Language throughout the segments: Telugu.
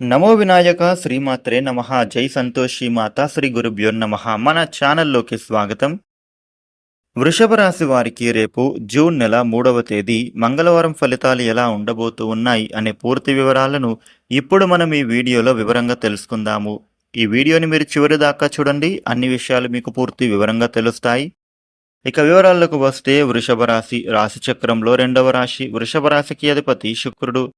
నమో వినాయక శ్రీమాత్రే నమ. జై సంతోషి మాత శ్రీ గురుభ్యో నమ. మన ఛానల్లోకి స్వాగతం. వృషభ రాశి వారికి రేపు జూన్ నెల మూడవ తేదీ మంగళవారం ఫలితాలు ఎలా ఉండబోతూ ఉన్నాయి అనే పూర్తి వివరాలను ఇప్పుడు మనం ఈ వీడియోలో వివరంగా తెలుసుకుందాము. ఈ వీడియోని మీరు చివరి దాకా చూడండి. అన్ని విషయాలు మీకు పూర్తి వివరంగా తెలుస్తాయి. ఇక వివరాలకు వస్తే వృషభ రాశి రాశిచక్రంలో రెండవ రాశి. వృషభ రాశికి అధిపతి శుక్రుడు.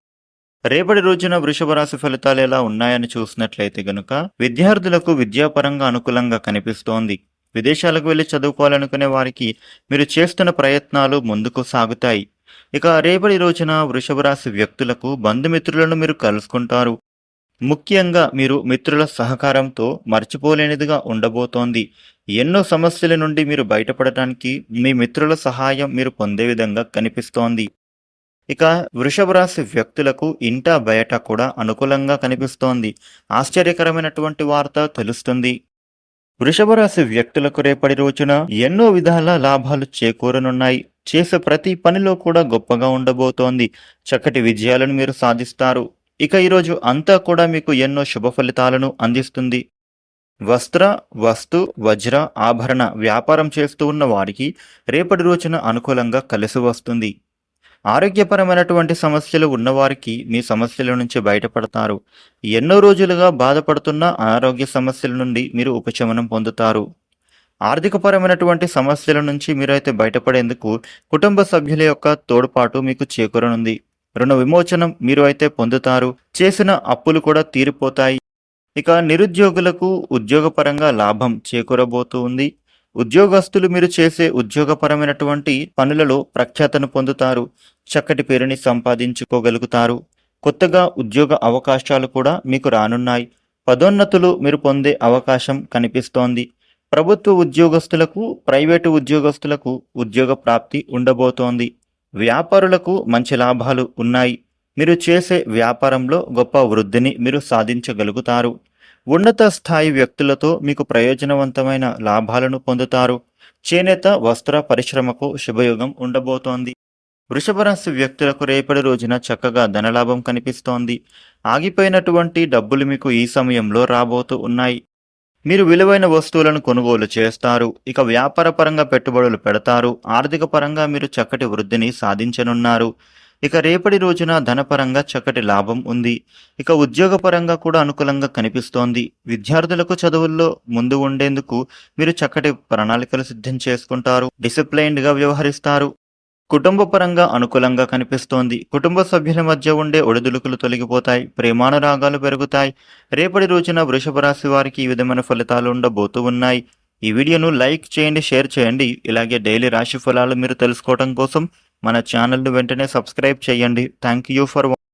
రేపటి రోజున వృషభ రాశి ఫలితాలు ఎలా ఉన్నాయని చూసినట్లయితే గనుక విద్యార్థులకు విద్యాపరంగా అనుకూలంగా కనిపిస్తోంది. విదేశాలకు వెళ్ళి చదువుకోవాలనుకునే వారికి మీరు చేస్తున్న ప్రయత్నాలు ముందుకు సాగుతాయి. ఇక రేపటి రోజున వృషభ రాశి వ్యక్తులకు బంధుమిత్రులను మీరు కలుసుకుంటారు. ముఖ్యంగా మీరు మిత్రుల సహకారంతో మర్చిపోలేనిదిగా ఉండబోతోంది. ఎన్నో సమస్యల నుండి మీరు బయటపడటానికి మీ మిత్రుల సహాయం మీరు పొందే విధంగా కనిపిస్తోంది. ఇక వృషభ రాశి వ్యక్తులకు ఇంట బయట కూడా అనుకూలంగా కనిపిస్తోంది. ఆశ్చర్యకరమైనటువంటి వార్త తెలుస్తుంది. వృషభ రాశి వ్యక్తులకు రేపటి రోజున ఎన్నో విధాల లాభాలు చేకూరనున్నాయి. చేసే ప్రతి పనిలో కూడా గొప్పగా ఉండబోతోంది. చక్కటి విజయాలను మీరు సాధిస్తారు. ఇక ఈరోజు అంతా కూడా మీకు ఎన్నో శుభ ఫలితాలను అందిస్తుంది. వస్త్ర వస్తు వజ్ర ఆభరణ వ్యాపారం చేస్తూ ఉన్న వారికి రేపటి రోజున అనుకూలంగా కలిసి వస్తుంది. ఆరోగ్యపరమైనటువంటి సమస్యలు ఉన్నవారికి మీ సమస్యల నుంచి బయటపడతారు. ఎన్నో రోజులుగా బాధపడుతున్న అనారోగ్య సమస్యల నుండి మీరు ఉపశమనం పొందుతారు. ఆర్థికపరమైనటువంటి సమస్యల నుంచి మీరైతే బయటపడేందుకు కుటుంబ సభ్యుల యొక్క తోడ్పాటు మీకు చేకూరనుంది. రుణ విమోచనం మీరు అయితే పొందుతారు. చేసిన అప్పులు కూడా తీరిపోతాయి. ఇక నిరుద్యోగులకు ఉద్యోగపరంగా లాభం చేకూరబోతూ ఉంది. ఉద్యోగస్తులు మీరు చేసే ఉద్యోగపరమైనటువంటి పనులలో ప్రఖ్యాతను పొందుతారు చక్కటి పేరుని సంపాదించుకోగలుగుతారు. కొత్తగా ఉద్యోగ అవకాశాలు కూడా మీకు రానున్నాయి. పదోన్నతులు మీరు పొందే అవకాశం కనిపిస్తోంది. ప్రభుత్వ ఉద్యోగస్తులకు ప్రైవేటు ఉద్యోగస్తులకు ఉద్యోగ ప్రాప్తి ఉండబోతోంది. వ్యాపారులకు మంచి లాభాలు ఉన్నాయి. మీరు చేసే వ్యాపారంలో గొప్ప వృద్ధిని మీరు సాధించగలుగుతారు. ఉన్నత స్థాయి వ్యక్తులతో మీకు ప్రయోజనవంతమైన లాభాలను పొందుతారు. చేనేత వస్త్ర పరిశ్రమకు శుభయోగం ఉండబోతోంది. వృషభరాశి వ్యక్తులకు రేపటి రోజున చక్కగా ధనలాభం కనిపిస్తోంది. ఆగిపోయినటువంటి డబ్బులు మీకు ఈ సమయంలో రాబోతూ ఉన్నాయి. మీరు విలువైన వస్తువులను కొనుగోలు చేస్తారు. ఇక వ్యాపార పరంగా పెట్టుబడులు పెడతారు. ఆర్థిక పరంగా మీరు చక్కటి వృద్ధిని సాధించనున్నారు. ఇక రేపటి రోజున ధనపరంగా చక్కటి లాభం ఉంది. ఇక ఉద్యోగపరంగా కూడా అనుకూలంగా కనిపిస్తోంది. విద్యార్థులకు చదువుల్లో ముందు ఉండేందుకు మీరు చక్కటి ప్రణాళికలు సిద్ధం చేసుకుంటారు. డిసిప్లైన్డ్గా వ్యవహరిస్తారు. కుటుంబ పరంగా అనుకూలంగా కనిపిస్తోంది. కుటుంబ సభ్యుల మధ్య ఉండే ఒడిదుడుకులు తొలగిపోతాయి. ప్రేమానురాగాలు పెరుగుతాయి. రేపటి రోజున వృషభ రాశి వారికి ఈ విధమైన ఫలితాలు ఉండబోతూ ఉన్నాయి. ఈ వీడియోను లైక్ చేయండి షేర్ చేయండి. ఇలాగే డైలీ రాశి ఫలాలు మీరు తెలుసుకోవడం కోసం మన ఛానల్ను వెంటనే సబ్స్క్రైబ్ చేయండి. Thank you for